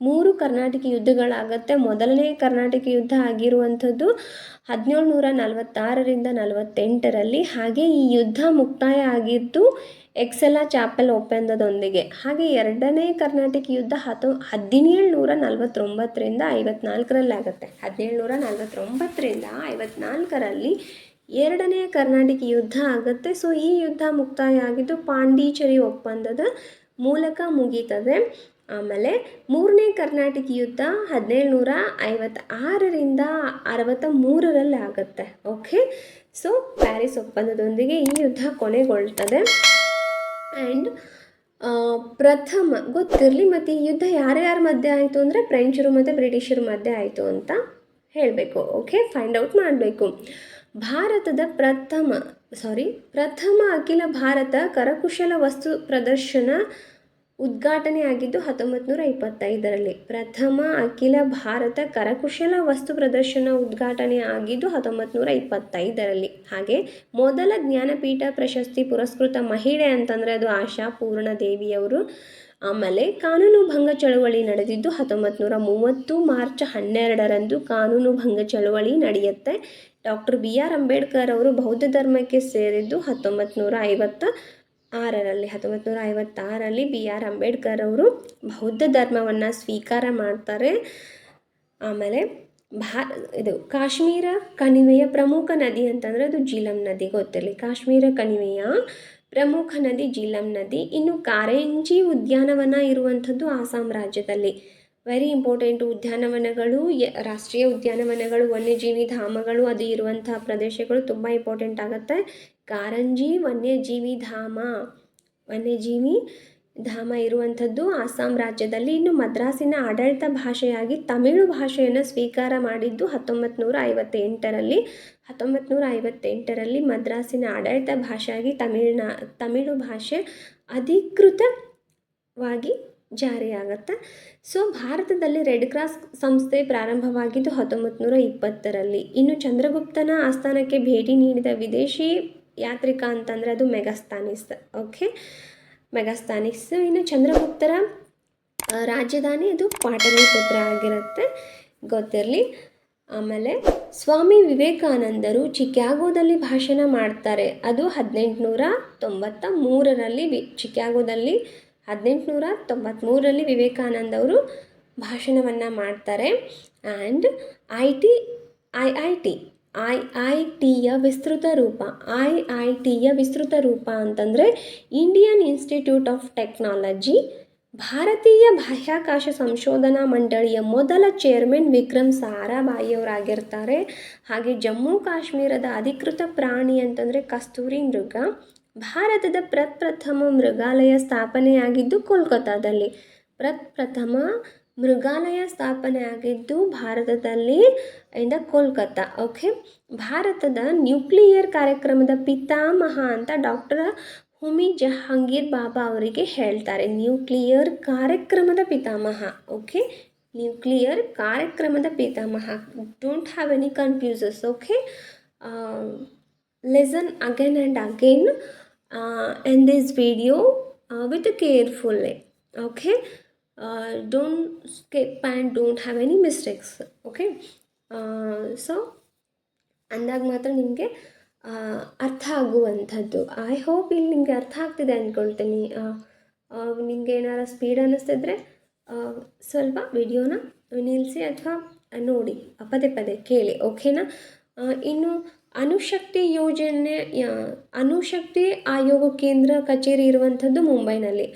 ಮೂರು ಕರ್ನಾಟಕ ಯುದ್ಧಗಳಾಗತ್ತೆ. ಮೊದಲನೇ ಕರ್ನಾಟಕ ಯುದ್ಧ ಆಗಿರುವಂಥದ್ದು ಹದಿನೇಳು ನೂರ ನಲವತ್ತಾರರಿಂದ ನಲವತ್ತೆಂಟರಲ್ಲಿ. ಹಾಗೆ ಈ ಯುದ್ಧ ಮುಕ್ತಾಯ ಆಗಿದ್ದು ಎಕ್ಸೆಲಾ ಚಾಪೆಲ್ ಒಪ್ಪಂದದೊಂದಿಗೆ. ಹಾಗೆ ಎರಡನೇ ಕರ್ನಾಟಕ ಯುದ್ಧ ಹತ್ತು ಹದಿನೇಳು ನೂರ ನಲವತ್ತೊಂಬತ್ತರಿಂದ ಐವತ್ನಾಲ್ಕರಲ್ಲಿ ಆಗುತ್ತೆ ಹದಿನೇಳು ನೂರ ನಲವತ್ತೊಂಬತ್ತರಿಂದ ಐವತ್ನಾಲ್ಕರಲ್ಲಿ ಎರಡನೇ ಕರ್ನಾಟಕ ಯುದ್ಧ ಆಗುತ್ತೆ. ಸೊ ಈ ಯುದ್ಧ ಮುಕ್ತಾಯ ಆಗಿದ್ದು ಪಾಂಡಿಚೇರಿ ಒಪ್ಪಂದದ ಮೂಲಕ ಮುಗೀತದೆ. ಆಮೇಲೆ ಮೂರನೇ ಕರ್ನಾಟಕ ಯುದ್ಧ ಹದಿನೇಳು ನೂರ ಐವತ್ತಾರರಿಂದ ಅರವತ್ತ ಮೂರರಲ್ಲಿ ಆಗುತ್ತೆ. ಓಕೆ ಸೊ ಪ್ಯಾರಿಸ್ ಒಪ್ಪಂದದೊಂದಿಗೆ ಈ ಯುದ್ಧ ಕೊನೆಗೊಳ್ತದೆ. ಆ್ಯಂಡ್ ಪ್ರಥಮ ಗೊತ್ತಿರಲಿ ಮತ್ತು ಈ ಯುದ್ಧ ಯಾರ್ಯಾರ ಮಧ್ಯೆ ಆಯಿತು ಅಂದರೆ ಫ್ರೆಂಚರು ಮತ್ತು ಬ್ರಿಟಿಷರು ಮಧ್ಯೆ ಆಯಿತು ಅಂತ ಹೇಳಬೇಕು. ಓಕೆ ಫೈಂಡ್ ಔಟ್ ಮಾಡಬೇಕು. ಭಾರತದ ಪ್ರಥಮ ಸಾರಿ ಪ್ರಥಮ ಅಖಿಲ ಭಾರತ ಕರಕುಶಲ ವಸ್ತು ಪ್ರದರ್ಶನ ಉದ್ಘಾಟನೆ ಆಗಿದ್ದು ಹತ್ತೊಂಬತ್ತು ನೂರ ಇಪ್ಪತ್ತೈದರಲ್ಲಿ. ಪ್ರಥಮ ಅಖಿಲ ಭಾರತ ಕರಕುಶಲ ವಸ್ತು ಪ್ರದರ್ಶನ ಉದ್ಘಾಟನೆ ಆಗಿದ್ದು ಹತ್ತೊಂಬತ್ತು ನೂರ ಇಪ್ಪತ್ತೈದರಲ್ಲಿ. ಹಾಗೆ ಮೊದಲ ಜ್ಞಾನಪೀಠ ಪ್ರಶಸ್ತಿ ಪುರಸ್ಕೃತ ಮಹಿಳೆ ಅಂತಂದರೆ ಅದು ಆಶಾ ಪೂರ್ಣದೇವಿಯವರು. ಆಮೇಲೆ ಕಾನೂನು ಭಂಗ ಚಳುವಳಿ ನಡೆದಿದ್ದು ಹತ್ತೊಂಬತ್ತು ನೂರ ಮೂವತ್ತು ಮಾರ್ಚ್ ಹನ್ನೆರಡರಂದು ಕಾನೂನು ಭಂಗ ಚಳುವಳಿ ನಡೆಯುತ್ತೆ. ಡಾಕ್ಟರ್ ಬಿ ಆರ್ ಅಂಬೇಡ್ಕರ್ ಅವರು ಬೌದ್ಧ ಧರ್ಮಕ್ಕೆ ಸೇರಿದ್ದು ಹತ್ತೊಂಬತ್ತು ನೂರ ಐವತ್ತ ಆರರಲ್ಲಿ. ಹತ್ತೊಂಬತ್ತು ನೂರ ಐವತ್ತಾರರಲ್ಲಿ ಬಿ ಆರ್ ಅಂಬೇಡ್ಕರ್ ಅವರು ಬೌದ್ಧ ಧರ್ಮವನ್ನು ಸ್ವೀಕಾರ ಮಾಡ್ತಾರೆ. ಆಮೇಲೆ ಭಾ, ಇದು ಕಾಶ್ಮೀರ ಕಣಿವೆಯ ಪ್ರಮುಖ ನದಿ ಅಂತಂದರೆ ಅದು ಜೀಲಂ ನದಿ ಗೊತ್ತಿರಲಿ. ಕಾಶ್ಮೀರ ಕಣಿವೆಯ ಪ್ರಮುಖ ನದಿ ಜೀಲಂ ನದಿ. ಇನ್ನು ಕಾರಂಜಿ ಉದ್ಯಾನವನ ಇರುವಂಥದ್ದು ಆಸಾಂ ರಾಜ್ಯದಲ್ಲಿ. ವೆರಿ ಇಂಪಾರ್ಟೆಂಟ್ ಉದ್ಯಾನವನಗಳು ರಾಷ್ಟ್ರೀಯ ಉದ್ಯಾನವನಗಳು, ವನ್ಯಜೀವಿ ಧಾಮಗಳು, ಅದು ಇರುವಂತಹ ಪ್ರದೇಶಗಳು ತುಂಬ ಇಂಪಾರ್ಟೆಂಟ್ ಆಗುತ್ತೆ. ಕಾರಂಜಿ, ವನ್ಯಜೀವಿ ಧಾಮ ವನ್ಯಜೀವಿ ಧಾಮ ಇರುವಂಥದ್ದು ಅಸ್ಸಾಂ ರಾಜ್ಯದಲ್ಲಿ. ಇನ್ನು ಮದ್ರಾಸಿನ ಆಡಳಿತ ಭಾಷೆಯಾಗಿ ತಮಿಳು ಭಾಷೆಯನ್ನು ಸ್ವೀಕಾರ ಮಾಡಿದ್ದು ಹತ್ತೊಂಬತ್ತು ನೂರ ಐವತ್ತೆಂಟರಲ್ಲಿ ಹತ್ತೊಂಬತ್ತು ನೂರ ಐವತ್ತೆಂಟರಲ್ಲಿ ಮದ್ರಾಸಿನ ಆಡಳಿತ ಭಾಷೆಯಾಗಿ ತಮಿಳ್ನಾ, ತಮಿಳು ಭಾಷೆ ಅಧಿಕೃತವಾಗಿ ಜಾರಿಯಾಗತ್ತೆ? ಸೊ ಭಾರತದಲ್ಲಿ ರೆಡ್ ಕ್ರಾಸ್ ಸಂಸ್ಥೆ ಪ್ರಾರಂಭವಾಗಿದ್ದು ಹತ್ತೊಂಬತ್ತು ನೂರ ಇಪ್ಪತ್ತರಲ್ಲಿ ಇನ್ನು ಚಂದ್ರಗುಪ್ತನ ಆಸ್ಥಾನಕ್ಕೆ ಭೇಟಿ ನೀಡಿದ ವಿದೇಶಿ ಯಾತ್ರಿಕ ಅಂತಂದರೆ ಅದು ಮೆಗಾಸ್ತಾನಿಸ್ ಓಕೆ ಮೆಗಸ್ತಾನಿಸ್. ಇನ್ನು ಚಂದ್ರಗುಪ್ತರ ರಾಜಧಾನಿ ಅದು ಪಾಟಲಿಪುತ್ರ ಆಗಿರುತ್ತೆ, ಗೊತ್ತಿರಲಿ? ಆಮೇಲೆ ಸ್ವಾಮಿ ವಿವೇಕಾನಂದರು ಚಿಕ್ಯಾಗೋದಲ್ಲಿ ಭಾಷಣ ಮಾಡ್ತಾರೆ. ಅದು ಹದಿನೆಂಟುನೂರ ತೊಂಬತ್ತ ಮೂರರಲ್ಲಿ ವಿ ಚಿಕ್ಯಾಗೋದಲ್ಲಿ ಹದಿನೆಂಟುನೂರ ತೊಂಬತ್ತ್ಮೂರರಲ್ಲಿ ವಿವೇಕಾನಂದ ಅವರು ಭಾಷಣವನ್ನು ಮಾಡ್ತಾರೆ. And I T I I T, I I ಟಿಯ ವಿಸ್ತೃತ ರೂಪ, ಐ ಐ ಟಿಯ ವಿಸ್ತೃತ ರೂಪ ಅಂತಂದರೆ ಇಂಡಿಯನ್ ಇನ್ಸ್ಟಿಟ್ಯೂಟ್ ಆಫ್ ಟೆಕ್ನಾಲಜಿ, ಭಾರತೀಯ ಬಾಹ್ಯಾಕಾಶ ಸಂಶೋಧನಾ ಮಂಡಳಿಯ ಮೊದಲ ಚೇರ್ಮನ್ ವಿಕ್ರಮ್ ಸಾರಾಭಾಯಿಯವರಾಗಿರ್ತಾರೆ ಹಾಗೆ ಜಮ್ಮು ಕಾಶ್ಮೀರದ ಅಧಿಕೃತ ಪ್ರಾಣಿ ಅಂತಂದರೆ ಕಸ್ತೂರಿ ಮೃಗ. ಭಾರತದ ಪ್ರಪ್ರಥಮ ಮೃಗಾಲಯ ಸ್ಥಾಪನೆಯಾಗಿದ್ದು ಕೋಲ್ಕತ್ತಾದಲ್ಲಿ. ಪ್ರಪ್ರಥಮ ಮೃಗಾಲಯ ಸ್ಥಾಪನೆ ಆಗಿದ್ದು ಭಾರತದಲ್ಲಿ ಇಂದ ಕೋಲ್ಕತ್ತಾ. ಓಕೆ? ಭಾರತದ ನ್ಯೂಕ್ಲಿಯರ್ ಕಾರ್ಯಕ್ರಮದ ಪಿತಾಮಹ ಅಂತ ಡಾಕ್ಟರ್ ಹುಮಿ ಜಹಾಂಗೀರ್ ಬಾಬಾ ಅವರಿಗೆ ಹೇಳ್ತಾರೆ. ನ್ಯೂಕ್ಲಿಯರ್ ಕಾರ್ಯಕ್ರಮದ ಪಿತಾಮಹ. ಓಕೆ? ನ್ಯೂಕ್ಲಿಯರ್ ಕಾರ್ಯಕ್ರಮದ ಪಿತಾಮಹ. Don't have any confuses okay? Lesson again and uh, in this video uh, with carefully okay? Uh, don't skip and don't have any mistakes okay? Uh, so ಅಂದಾಗ ಮಾತ್ರ ನಿಮಗೆ ಅರ್ಥ ಆಗುವಂಥದ್ದು. ಐ ಹೋಪ್ ಇಲ್ಲಿ ನಿಮಗೆ ಅರ್ಥ ಆಗ್ತಿದೆ ಅಂದ್ಕೊಳ್ತೀನಿ ನಿಮಗೆ ಏನಾರ ಸ್ಪೀಡ್ ಅನ್ನಿಸ್ತಿದ್ರೆ ಸ್ವಲ್ಪ ವಿಡಿಯೋನ ನಿಲ್ಲಿಸಿ ಅಥವಾ ನೋಡಿ ಪದೇ ಪದೇ ಕೇಳಿ ಓಕೆನಾ ಇನ್ನು ಅಣುಶಕ್ತಿ ಯೋಜನೆ ಅನುಶಕ್ತಿ ಆಯೋಗ ಕೇಂದ್ರ ಕಚೇರಿ ಇರುವಂಥದ್ದು ಮುಂಬೈನಲ್ಲಿ.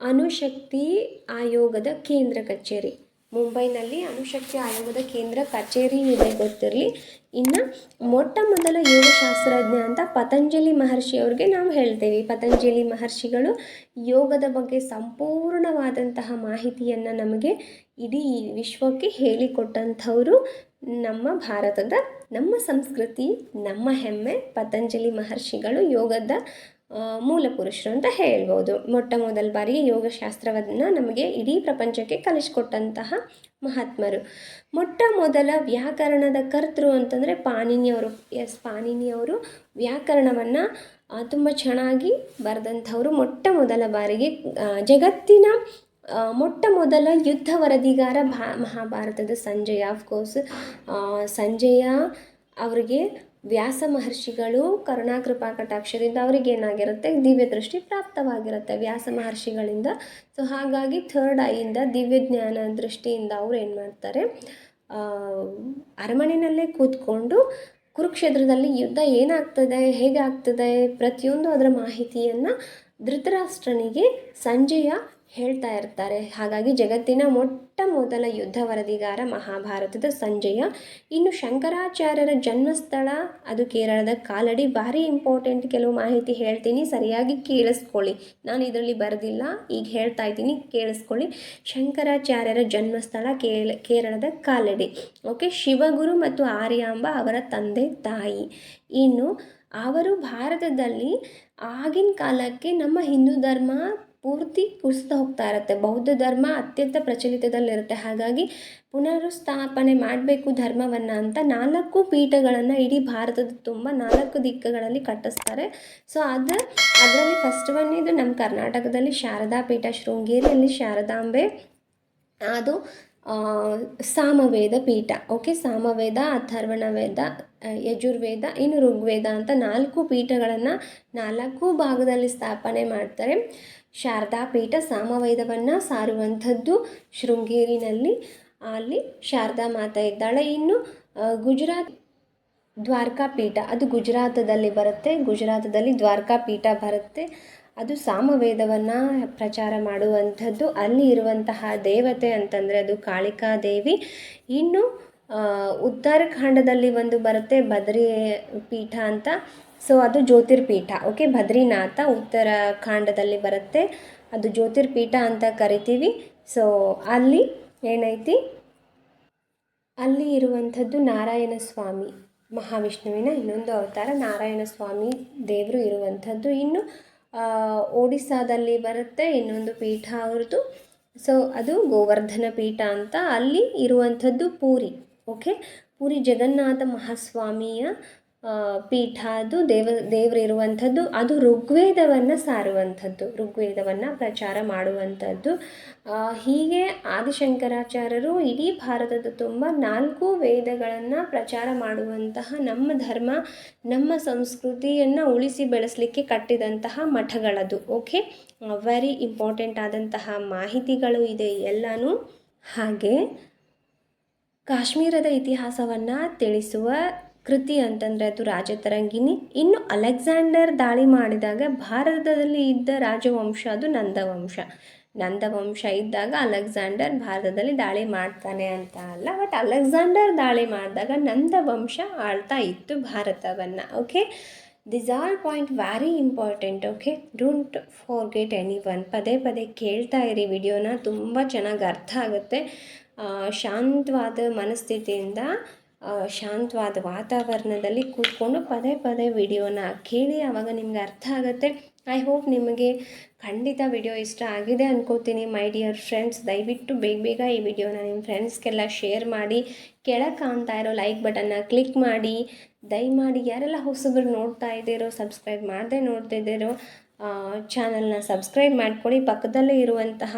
ಅಣುಶಕ್ತಿ ಆಯೋಗದ ಕೇಂದ್ರ ಕಚೇರಿ. ಮುಂಬೈನಲ್ಲಿ ಅಣುಶಕ್ತಿ ಆಯೋಗದ ಕೇಂದ್ರ ಕಚೇರಿ ಇದೆ ಗೊತ್ತಿರಲಿ. ಇನ್ನು ಮೊಟ್ಟ ಮೊದಲ ಯೋಗಶಾಸ್ತ್ರಜ್ಞ ಅಂತ ಪತಂಜಲಿ ಮಹರ್ಷಿ ಅವ್ರಿಗೆ ನಾವು ಹೇಳ್ತೇವೆ. ಪತಂಜಲಿ ಮಹರ್ಷಿಗಳು ಯೋಗದ ಬಗ್ಗೆ ಸಂಪೂರ್ಣವಾದಂತಹ ಮಾಹಿತಿಯನ್ನು ನಮಗೆ ಇಡೀ ವಿಶ್ವಕ್ಕೆ ಹೇಳಿಕೊಟ್ಟಂಥವರು ನಮ್ಮ ಭಾರತದ, ನಮ್ಮ ಸಂಸ್ಕೃತಿ, ನಮ್ಮ ಹೆಮ್ಮೆ, ಪತಂಜಲಿ ಮಹರ್ಷಿಗಳು ಯೋಗದ ಮೂಲ ಪುರುಷರು ಅಂತ ಹೇಳ್ಬೋದು. ಮೊಟ್ಟ ಮೊದಲ ಬಾರಿಗೆ ಯೋಗಶಾಸ್ತ್ರವನ್ನು ನಮಗೆ ಇಡೀ ಪ್ರಪಂಚಕ್ಕೆ ಕಲಿಸ್ಕೊಟ್ಟಂತಹ ಮಹಾತ್ಮರು. ಮೊಟ್ಟ ಮೊದಲ ವ್ಯಾಕರಣದ ಕರ್ತೃ ಅಂತಂದರೆ ಪಾಣಿನಿಯವರು. ಎಸ್, ಪಾಣಿನಿಯವರು ವ್ಯಾಕರಣವನ್ನು ತುಂಬ ಚೆನ್ನಾಗಿ ಬರೆದಂಥವರು ಮೊಟ್ಟ ಮೊದಲ ಬಾರಿಗೆ ಜಗತ್ತಿನ ಮೊಟ್ಟ ಮೊದಲ ಯುದ್ಧ ವರದಿಗಾರ ಭಾ, ಮಹಾಭಾರತದ ಸಂಜಯ ಆಫ್ಕೋರ್ಸ್ ಸಂಜಯ ಅವರಿಗೆ ವ್ಯಾಸ ಮಹರ್ಷಿಗಳು ಕರುಣಾಕೃಪಾ ಕಟಾಕ್ಷದಿಂದ ಅವ್ರಿಗೆ ಏನಾಗಿರುತ್ತೆ? ದಿವ್ಯ ದೃಷ್ಟಿ ಪ್ರಾಪ್ತವಾಗಿರುತ್ತೆ ವ್ಯಾಸ ಮಹರ್ಷಿಗಳಿಂದ. ಸೊ ಹಾಗಾಗಿ ಥರ್ಡ್ ಐಯಿಂದ ದಿವ್ಯ ಜ್ಞಾನ ದೃಷ್ಟಿಯಿಂದ ಅವ್ರು ಏನು ಮಾಡ್ತಾರೆ? ಅರಮನೆಯಲ್ಲೇ ಕೂತ್ಕೊಂಡು ಕುರುಕ್ಷೇತ್ರದಲ್ಲಿ ಯುದ್ಧ ಏನಾಗ್ತದೆ ಹೇಗೆ ಆಗ್ತದೆ ಪ್ರತಿಯೊಂದು ಅದರ ಮಾಹಿತಿಯನ್ನು ಧೃತರಾಷ್ಟ್ರನಿಗೆ ಸಂಜಯ ಹೇಳ್ತಾ ಇರ್ತಾರೆ. ಹಾಗಾಗಿ ಜಗತ್ತಿನ ಮೊಟ್ಟ ಮೊದಲ ಯುದ್ಧ ವರದಿಗಾರ ಮಹಾಭಾರತದ ಸಂಜಯ. ಇನ್ನು ಶಂಕರಾಚಾರ್ಯರ ಜನ್ಮಸ್ಥಳ, ಅದು ಕೇರಳದ ಕಾಲಡಿ, ಭಾರಿ ಇಂಪಾರ್ಟೆಂಟ್ ಕೆಲವು ಮಾಹಿತಿ ಹೇಳ್ತೀನಿ. ಸರಿಯಾಗಿ ಕೇಳಿಸ್ಕೊಳ್ಳಿ. ನಾನು ಇದರಲ್ಲಿ ಬರೆದಿಲ್ಲ, ಈಗ ಹೇಳ್ತಾ ಇದ್ದೀನಿ, ಕೇಳಿಸ್ಕೊಳ್ಳಿ. ಶಂಕರಾಚಾರ್ಯರ ಜನ್ಮಸ್ಥಳ ಕೇಳ, ಕೇರಳದ ಕಾಲಡಿ. ಓಕೆ, ಶಿವಗುರು ಮತ್ತು ಆರ್ಯಾಂಬ ಅವರ ತಂದೆ, ತಾಯಿ. ಇನ್ನು, ಅವರು ಭಾರತದಲ್ಲಿ ಆಗಿನ ಕಾಲಕ್ಕೆ ನಮ್ಮ ಹಿಂದೂ ಧರ್ಮ ಪೂರ್ತಿ ಕುಸಿದು ಹೋಗ್ತಾ ಇರುತ್ತೆ. ಬೌದ್ಧ ಧರ್ಮ ಅತ್ಯಂತ ಪ್ರಚಲಿತದಲ್ಲಿರುತ್ತೆ. ಹಾಗಾಗಿ ಪುನರುಸ್ಥಾಪನೆ ಮಾಡಬೇಕು ಧರ್ಮವನ್ನು ಅಂತ ನಾಲ್ಕು ಪೀಠಗಳನ್ನು ಇಡೀ ಭಾರತದ ತುಂಬ ನಾಲ್ಕು ದಿಕ್ಕುಗಳಲ್ಲಿ ಕಟ್ಟಿಸ್ತಾರೆ. ಸೊ ಅದು, ಅದರಲ್ಲಿ ಫಸ್ಟ್ ಒನ್ ಇದು ನಮ್ಮ ಕರ್ನಾಟಕದಲ್ಲಿ ಶಾರದಾ ಪೀಠ, ಶೃಂಗೇರಿಯಲ್ಲಿ ಶಾರದಾಂಬೆ, ಅದು ಸಾಮವೇದ ಪೀಠ. ಓಕೆ ಸಾಮವೇದ ಅಥರ್ವಣ ವೇದ ಯಜುರ್ವೇದ, ಇನ್ನು ಋಗ್ವೇದ ಅಂತ ನಾಲ್ಕು ಪೀಠಗಳನ್ನು ನಾಲ್ಕು ಭಾಗದಲ್ಲಿ ಸ್ಥಾಪನೆ ಮಾಡ್ತಾರೆ. ಶಾರದಾ ಪೀಠ ಸಾಮವೇದವನ್ನು ಸಾರುವಂಥದ್ದು ಶೃಂಗೇರಿನಲ್ಲಿ. ಅಲ್ಲಿ ಶಾರದಾ ಮಾತಾ ಇದ್ದಾಳೆ. ಇನ್ನು ಗುಜರಾತ್ ದ್ವಾರಕಾ ಪೀಠ, ಅದು ಗುಜರಾತದಲ್ಲಿ ಬರುತ್ತೆ. ಗುಜರಾತದಲ್ಲಿ ದ್ವಾರಕಾ ಪೀಠ ಬರುತ್ತೆ. ಅದು ಸಾಮವೇದವನ್ನು ಪ್ರಚಾರ ಮಾಡುವಂಥದ್ದು. ಅಲ್ಲಿ ಇರುವಂತಹ ದೇವತೆ ಅಂತಂದರೆ ಅದು ಕಾಳಿಕಾ ದೇವಿ. ಇನ್ನು ಉತ್ತರಾಖಂಡದಲ್ಲಿ ಒಂದು ಬರುತ್ತೆ ಬದ್ರಿ ಪೀಠ ಅಂತ. ಸೊ ಅದು ಜ್ಯೋತಿರ್ಪೀಠ. ಓಕೆ ಬದ್ರಿನಾಥ ಉತ್ತರಾಖಂಡದಲ್ಲಿ ಬರುತ್ತೆ. ಅದು ಜ್ಯೋತಿರ್ಪೀಠ ಅಂತ ಕರಿತೀವಿ. ಸೊ ಅಲ್ಲಿ ಏನೈತಿ? ಅಲ್ಲಿ ಇರುವಂಥದ್ದು ನಾರಾಯಣ ಸ್ವಾಮಿ ಮಹಾವಿಷ್ಣುವಿನ ಇನ್ನೊಂದು ಅವತಾರ ನಾರಾಯಣ ಸ್ವಾಮಿ ದೇವರು ಇರುವಂಥದ್ದು. ಇನ್ನು ಒಡಿಸ್ಸಾದಲ್ಲಿ ಬರುತ್ತೆ ಇನ್ನೊಂದು ಪೀಠ ಅವ್ರದ್ದು. ಸೊ ಅದು ಗೋವರ್ಧನ ಪೀಠ ಅಂತ. ಅಲ್ಲಿ ಇರುವಂಥದ್ದು ಪೂರಿ. ಓಕೆ ಪೂರಿ ಜಗನ್ನಾಥ ಮಹಾಸ್ವಾಮಿಯ ಪೀಠ ಅದು, ದೇವ ದೇವರಿರುವಂಥದ್ದು ಅದು ಋಗ್ವೇದವನ್ನು ಸಾರುವಂಥದ್ದು, ಋಗ್ವೇದವನ್ನು ಪ್ರಚಾರ ಮಾಡುವಂಥದ್ದು. ಹೀಗೆ ಆದಿಶಂಕರಾಚಾರ್ಯರು ಇಡೀ ಭಾರತದ ತುಂಬ ನಾಲ್ಕು ವೇದಗಳನ್ನು ಪ್ರಚಾರ ಮಾಡುವಂತಹ ನಮ್ಮ ಧರ್ಮ, ನಮ್ಮ ಸಂಸ್ಕೃತಿಯನ್ನು ಉಳಿಸಿ ಬೆಳೆಸಲಿಕ್ಕೆ ಕಟ್ಟಿದಂತಹ ಮಠಗಳದು, ಓಕೆ? ವೆರಿ ಇಂಪಾರ್ಟೆಂಟ್ ಆದಂತಹ ಮಾಹಿತಿಗಳು ಇದೆ ಎಲ್ಲನೂ. ಹಾಗೆ ಕಾಶ್ಮೀರದ ಇತಿಹಾಸವನ್ನು ತಿಳಿಸುವ ಕೃತಿ ಅಂತಂದರೆ ಅದು ರಾಜತರಂಗಿಣಿ ಇನ್ನು ಅಲೆಕ್ಸಾಂಡರ್ ದಾಳಿ ಮಾಡಿದಾಗ ಭಾರತದಲ್ಲಿ ಇದ್ದ ರಾಜವಂಶ ಅದು ನಂದವಂಶ. ನಂದವಂಶ ಇದ್ದಾಗ ಅಲೆಕ್ಸಾಂಡರ್ ಭಾರತದಲ್ಲಿ ದಾಳಿ ಮಾಡ್ತಾನೆ ಅಂತ ಅಲ್ಲ ಬಟ್ ಅಲೆಕ್ಸಾಂಡರ್ ದಾಳಿ ಮಾಡಿದಾಗ ನಂದವಂಶ ಆಳ್ತಾ ಇತ್ತು ಭಾರತವನ್ನು okay this all point very important okay don't forget any one ಪದೇ ಪದೇ ಕೇಳ್ತಾ ಇರಿ ವಿಡಿಯೋನ, ತುಂಬ ಚೆನ್ನಾಗಿ ಅರ್ಥ ಆಗುತ್ತೆ. ಶಾಂತವಾದ ಮನಸ್ಥಿತಿಯಿಂದ ಶಾಂತವಾದ ವಾತಾವರಣದಲ್ಲಿ ಕೂತ್ಕೊಂಡು ಪದೇ ಪದೇ ವಿಡಿಯೋನ ಕೇಳಿ ಆವಾಗ ನಿಮ್ಗೆ ಅರ್ಥ ಆಗುತ್ತೆ. ಐ ಹೋಪ್ ನಿಮಗೆ ಖಂಡಿತ ವಿಡಿಯೋ ಇಷ್ಟ ಆಗಿದೆ ಅನ್ಕೋತೀನಿ. ಮೈ ಡಿಯರ್ ಫ್ರೆಂಡ್ಸ್ ದಯವಿಟ್ಟು ಬೇಗ ಬೇಗ ಈ ವಿಡಿಯೋನ ನಿಮ್ಮ ಫ್ರೆಂಡ್ಸ್ಗೆಲ್ಲ ಶೇರ್ ಮಾಡಿ. ಕೆಳಗೆ ಕಾಣ್ತಾ ಇರೋ ಲೈಕ್ ಬಟನ್ನ ಕ್ಲಿಕ್ ಮಾಡಿ. ದಯಮಾಡಿ ಯಾರೆಲ್ಲ ಹೊಸಬ್ರು ನೋಡ್ತಾ ಇದ್ದೀರೋ ಸಬ್ಸ್ಕ್ರೈಬ್ ಮಾಡದೆ ನೋಡ್ತಿದ್ದೀರೋ ಚಾನಲ್ನ ಸಬ್ಸ್ಕ್ರೈಬ್ ಮಾಡ್ಕೊಳ್ಳಿ. ಪಕ್ಕದಲ್ಲೇ ಇರುವಂತಹ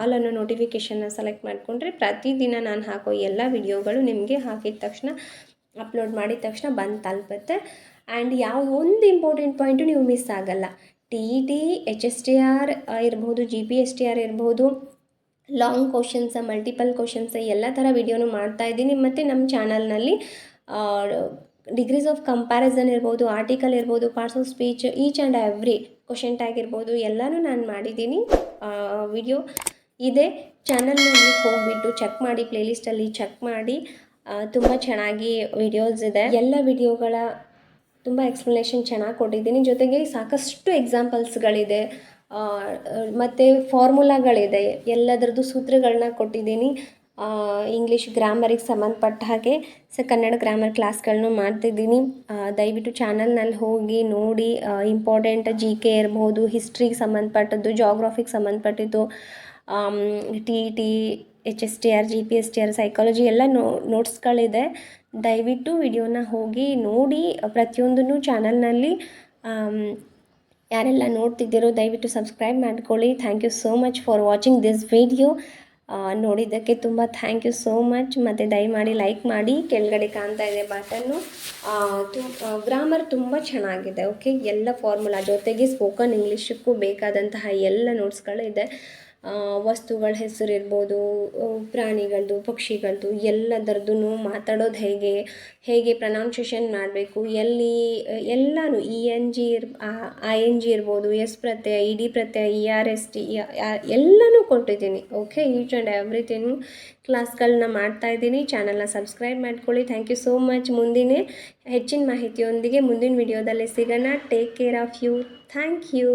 ಆಲನ್ನು ನೋಟಿಫಿಕೇಷನ್ನ ಸೆಲೆಕ್ಟ್ ಮಾಡಿಕೊಂಡ್ರೆ ಪ್ರತಿದಿನ ನಾನು ಹಾಕೋ ಎಲ್ಲ ವಿಡಿಯೋಗಳು ನಿಮಗೆ ಹಾಕಿದ ತಕ್ಷಣ ಅಪ್ಲೋಡ್ ಮಾಡಿದ ತಕ್ಷಣ ಬಂದು ತಲುಪುತ್ತೆ. ಆ್ಯಂಡ್ ಯಾವ ಒಂದು ಇಂಪಾರ್ಟೆಂಟ್ ಪಾಯಿಂಟು ನೀವು ಮಿಸ್ ಆಗಲ್ಲ. T E T H S T R ಇರ್ಬೋದು G P S T R ಇರ್ಬೋದು ಲಾಂಗ್ ಕ್ವಶನ್ಸ ಮಲ್ಟಿಪಲ್ ಕ್ವಶನ್ಸ ಎಲ್ಲ ಥರ ವಿಡಿಯೋನು ಮಾಡ್ತಾ ಇದ್ದೀನಿ. ಮತ್ತು ನಮ್ಮ ಚಾನಲ್ನಲ್ಲಿ ಡಿಗ್ರೀಸ್ ಆಫ್ ಕಂಪ್ಯಾರಿಸನ್ ಇರ್ಬೋದು ಆರ್ಟಿಕಲ್ ಇರ್ಬೋದು parts of speech each and every question ಆಗಿರ್ಬೋದು, ಎಲ್ಲನೂ ನಾನು ಮಾಡಿದ್ದೀನಿ. ವಿಡಿಯೋ ಇದೆ. ಚಾನಲ್ನಲ್ಲಿ ಹೋಗಿಬಿಟ್ಟು ಚೆಕ್ ಮಾಡಿ ಪ್ಲೇಲಿಸ್ಟಲ್ಲಿ ಚೆಕ್ ಮಾಡಿ. ತುಂಬ ಚೆನ್ನಾಗಿ ವಿಡಿಯೋಸ್ ಇದೆ. ಎಲ್ಲ ವಿಡಿಯೋಗಳ ತುಂಬ ಎಕ್ಸ್ಪ್ಲನೇಷನ್ ಚೆನ್ನಾಗಿ ಕೊಟ್ಟಿದ್ದೀನಿ. ಜೊತೆಗೆ ಸಾಕಷ್ಟು ಎಕ್ಸಾಂಪಲ್ಸ್ಗಳಿದೆ ಮತ್ತು ಫಾರ್ಮುಲಾಗಳಿದೆ ಎಲ್ಲದರದ್ದು ಸೂತ್ರಗಳನ್ನ ಕೊಟ್ಟಿದ್ದೀನಿ. ಇಂಗ್ಲೀಷ್ ಗ್ರಾಮರಿಗೆ ಸಂಬಂಧಪಟ್ಟ ಹಾಗೆ ಸೊ ಕನ್ನಡ ಗ್ರಾಮರ್ ಕ್ಲಾಸ್ಗಳನ್ನೂ ಮಾಡ್ತಿದ್ದೀನಿ. ದಯವಿಟ್ಟು ಚಾನಲ್ನಲ್ಲಿ ಹೋಗಿ ನೋಡಿ ಇಂಪಾರ್ಟೆಂಟ್ ಜಿ ಕೆ ಇರ್ಬೋದು ಹಿಸ್ಟ್ರಿಗೆ ಸಂಬಂಧಪಟ್ಟದ್ದು ಜಾಗ್ರಫಿಗೆ ಸಂಬಂಧಪಟ್ಟಿದ್ದು T T H S T R G P S T R psychology ಎಲ್ಲ ನೋ ನೋಟ್ಸ್ಗಳಿದೆ ದಯವಿಟ್ಟು ವಿಡಿಯೋನ ಹೋಗಿ ನೋಡಿ, ಪ್ರತಿಯೊಂದನ್ನು ಚಾನಲ್ನಲ್ಲಿ ಯಾರೆಲ್ಲ ನೋಡ್ತಿದ್ದೀರೋ ದಯವಿಟ್ಟು ಸಬ್ಸ್ಕ್ರೈಬ್ ಮಾಡ್ಕೊಳ್ಳಿ. Thank you so much for watching this video ನೋಡಿದ್ದಕ್ಕೆ ತುಂಬ ಥ್ಯಾಂಕ್ ಯು ಸೋ ಮಚ್ ಮತ್ತು ದಯಮಾಡಿ ಲೈಕ್ ಮಾಡಿ ಕೆಳಗಡೆ ಕಾಣ್ತಾ ಇದೆ ಬಟನ್ನು ತು ಗ್ರಾಮರ್ ತುಂಬ ಚೆನ್ನಾಗಿದೆ ಓಕೆ ಎಲ್ಲ ಫಾರ್ಮುಲಾ ಜೊತೆಗೆ ಸ್ಪೋಕನ್ ಇಂಗ್ಲೀಷಕ್ಕೂ ಬೇಕಾದಂತಹ ಎಲ್ಲ ನೋಟ್ಸ್ಗಳಿದೆ ಆ, ವಸ್ತುಗಳ ಹೆಸರು ಇರ್ಬೋದು ಆ, ಪ್ರಾಣಿಗಳದ್ದು ಪಕ್ಷಿಗಳದ್ದು ಎಲ್ಲದರದ್ದು ಮಾತಾಡೋದು ಹೇಗೆ ಹೇಗೆ ಪ್ರನೌನ್ಸೇಷನ್ ಮಾಡಬೇಕು ಎಲ್ಲಿ ಎಲ್ಲನೂ ಇ ಎನ್ ಜಿ ಇರ್ ಐ ಎನ್ ಜಿ ಇರ್ಬೋದು ಎಸ್ ಪ್ರತ್ಯಯ ಇ ಡಿ ಪ್ರತ್ಯಯ ಇ ಆರ್ ಎಸ್ ಟಿ ಎಲ್ಲನೂ ಕೊಟ್ಟಿದ್ದೀನಿ. ಓಕೆ ಈಚ್ ಆ್ಯಂಡ್ ಎವ್ರಿಥಿಂಗ್ ಕ್ಲಾಸ್ಗಳನ್ನ ಮಾಡ್ತಾ ಇದ್ದೀನಿ. ಚಾನಲ್ನ ಸಬ್ಸ್ಕ್ರೈಬ್ ಮಾಡ್ಕೊಳ್ಳಿ. ಥ್ಯಾಂಕ್ ಯು ಸೋ ಮಚ್ ಮುಂದಿನ ಹೆಚ್ಚಿನ ಮಾಹಿತಿಯೊಂದಿಗೆ ಮುಂದಿನ ವಿಡಿಯೋದಲ್ಲಿ ಸಿಗೋಣ. Take care of you thank you